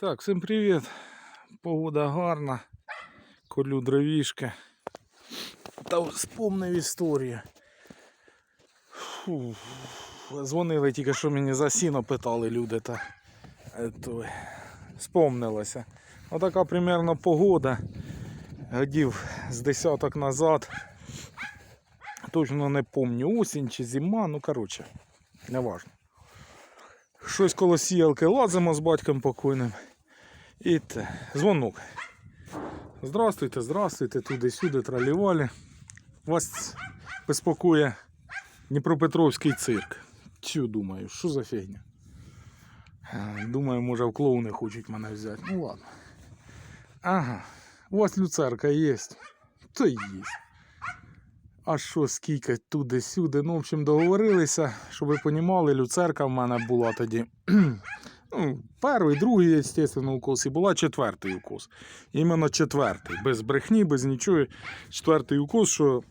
Так, всім привіт. Погода гарна. Колю дровішки. Та вспомнив історію. Дзвонили тільки що мені за сіно питали люди та е, то, спомнилося. Отака примерно погода. Годів з десяток назад. Точно не помню, осінь чи зима, ну коротше, не важно. Щось коло сіялки лазимо з батьком покойним. І те, дзвонок. Здравствуйте, здравствуйте, туди-сюди тралівалі. Вас безпокоє Дніпропетровський цирк. Чу, думаю, що за фігня? Е, Думаю, може в клоуни хочуть мене взяти. Ну ладно. Ага, у вас люцерка є? То є. А що, скільки туди-сюди. Ну, в общем, договорилися, щоб ви понімали, люцерка в мене була тоді. Ну, перший, другий, звісно, укос, і була четвертий укос. Іменно четвертий. Без брехні, без нічого. Четвертий укос, що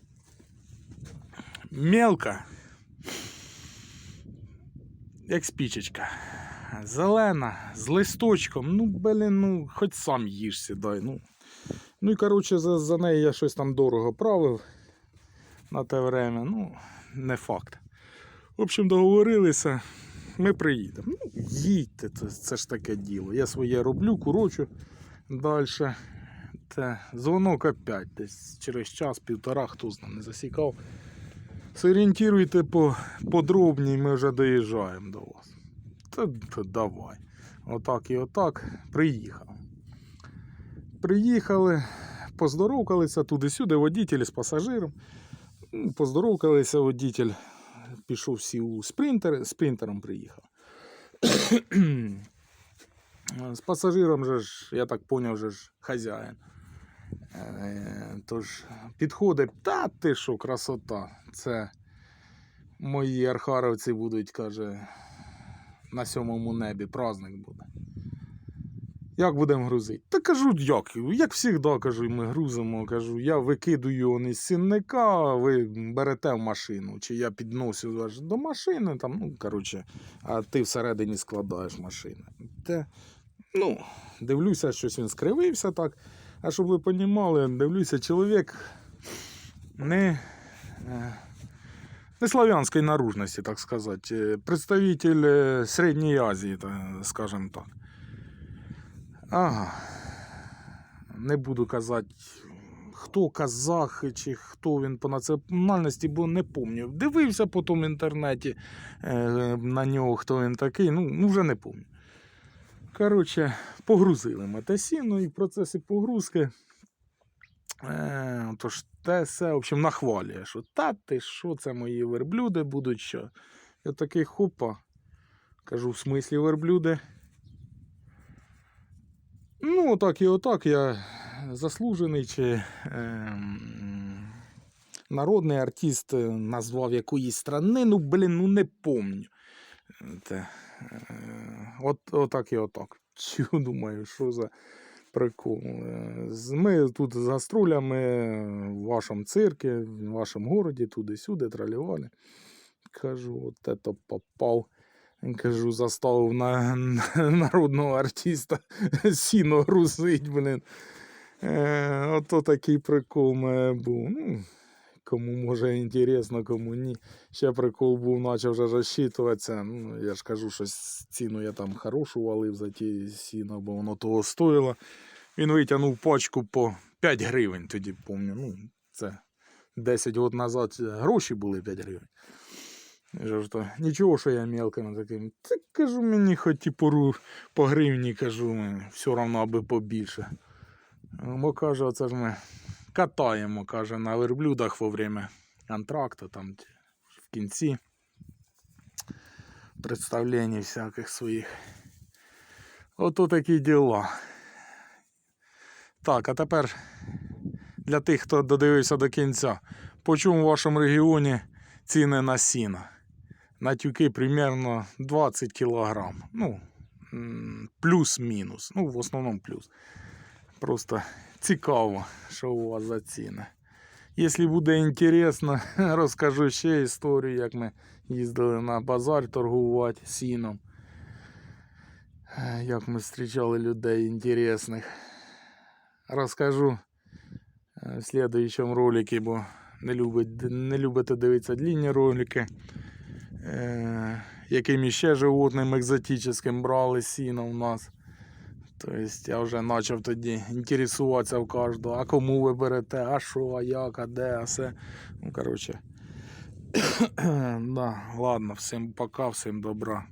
мелка, як спічечка. Зелена, з листочком. Ну, блін, ну, хоч сам їж сідай. Ну, ну і коротше, за, за неї я щось там дорого правив на те время. Ну, не факт. В общем, договорилися. Ми приїдемо. Ну, їдьте, це, це ж таке діло. Я своє роблю, курочу далі. Те, дзвонок опять десь через час, півтора, хто знає, не засікав. Зорієнтуйте по подробній, ми вже доїжджаємо до вас. Та, та давай. Отак і отак. Приїхав. Приїхали, поздоровкалися туди-сюди, водитель з пасажиром. Поздоровкалися, водитель пішов всі у спринтер, спринтером приїхав. З пасажиром же ж, я так поняв, же ж хазяїн. Е, Тож підходить, та ти що, красота. Це мої архаровці будуть, каже, на сьомому небі праздник буде. Як будемо грузити? Та кажу, як? Як завжди, кажу, ми грузимо. Кажу, я викидую он із сінника, ви берете в машину. Чи я підносю аж до машини, там, ну, коротше, а ти всередині складаєш машину. Те, ну, дивлюся, щось він скривився так. А щоб ви розуміли, дивлюся, чоловік не, е, не славянської наружності, так сказати. Е, Представитель е, Середньої Азії, скажімо так. Ага. Не буду казати, хто казах чи хто він по національності, бо не пам'ятаю. Дивився потім в інтернеті е, на нього, хто він такий, ну, ну вже не пам'ятаю. Коротше, погрузили ми те сіно і в процесі погрузки. Е, тож те все, в общем, нахвалює, що та ти що, це мої верблюди будуть що. Я такий хопа. Кажу, в смислі верблюди. Отак і отак я заслужений чи ем, народний артист е, назвав якоїсь страни, ну, блін, ну не помню. Те, е, от, отак і отак. Чу, думаю, що за прикол. Е, Ми тут з гастролями в вашому циркі, в вашому городі, туди-сюди, тралювали. Кажу, от это попав. Кажу, заставив на, на народного артиста сіно грузить, блин. Е, ото такий прикол мене був. Ну, кому може інтересно, кому ні. Ще прикол був, почав вже розчитуватися. Ну, я ж кажу, що ціну я там хорошу валив за ті сіно, бо воно того стоїло. Він витягнув пачку по 5 гривень, тоді пам'ятаю. Ну, це 10 років назад гроші були 5 гривень. Я ж то, нічого, що я мелким таким. Та кажу, мені хоч і пору по гривні, кажу, все одно аби побільше. Бо каже, оце ж ми катаємо, каже, на верблюдах во время антракту, там в кінці представлень всяких своїх. Ото такі діла. Так, а тепер для тих, хто додивився до кінця, по чому в вашому регіоні ціни на сіно? На тюки примерно 20 кілограм. Ну, плюс-мінус. Ну, в основному плюс. Просто цікаво, що у вас за ціни. Якщо буде інтересно, розкажу ще історію, як ми їздили на базар торгувати сіном. Е, Як ми зустрічали людей інтересних. Розкажу е, в слідуючому ролику, бо не, любить, не любите дивитися длінні ролики. Е, яким ще животним екзотичним брали сіно у нас. Тобто я вже почав тоді інтересуватися в кожного, а кому ви берете, а що, а як, а де, а все. Ну, коротше. да, ладно, всім пока, всім добра.